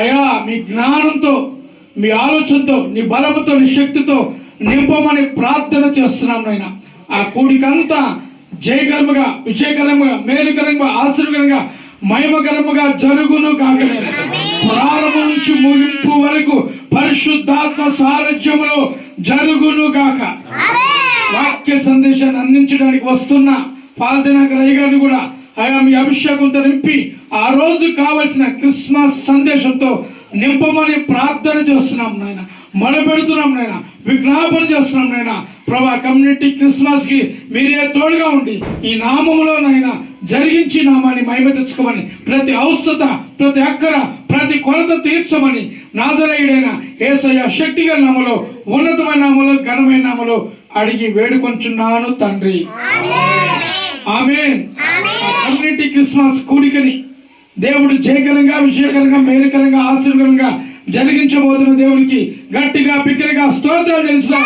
అయ్యా మీ జ్ఞానంతో మీ ఆలోచనతో నీ బలముతో నీ శక్తితో నింపమని ప్రార్థన చేస్తున్నాం నాయన. ఆ కూడికంతా జయకరముగా విజయకరముగా మేలుకరంగా ఆశీర్వకరంగా మహిమకరముగా జరుగును కాక ప్రారంభం నుంచి ముగింపు వరకు పరిశుద్ధాత్మ సారథ్యములో జరుగును గాక. వాక్య సందేశాన్ని అందించడానికి వస్తున్న పాల్దినాకర్ అయ్య గారిని కూడా ఆయా మీ అభిషేకంతో నింపి ఆ రోజు కావలసిన క్రిస్మస్ సందేశంతో నింపమని ప్రార్థన చేస్తున్నాం నాయన. మొదలుపెడుతున్నాం నాయన. విజ్ఞాపన చేస్తున్నాం నాయన. ప్రభా కమ్యూనిటీ క్రిస్మస్కి మీరే తోడుగా ఉండి ఈ నామములో నాయన జరిగించి నామాన్ని మహిమ తెచ్చుకోమని ప్రతి అవస్థత ప్రతి అక్కర ప్రతి కొరత తీర్చమని నాదరయుడైన ఏసయ్య శక్తిగా నామలో ఉన్నతమైన నామలో ఘనమైన నామలో అడిగి వేడుకొంచున్నాను తండ్రి. ఆమె కమ్యూనిటీ క్రిస్మస్ కూడికని దేవుడు జయకరంగా విజయకరంగా మేలుకరంగా ఆశీర్వకరంగా జరిగించబోతున్న దేవునికి గట్టిగా పిక్కిరిగా స్తోత్రాలు తెలుస్తాం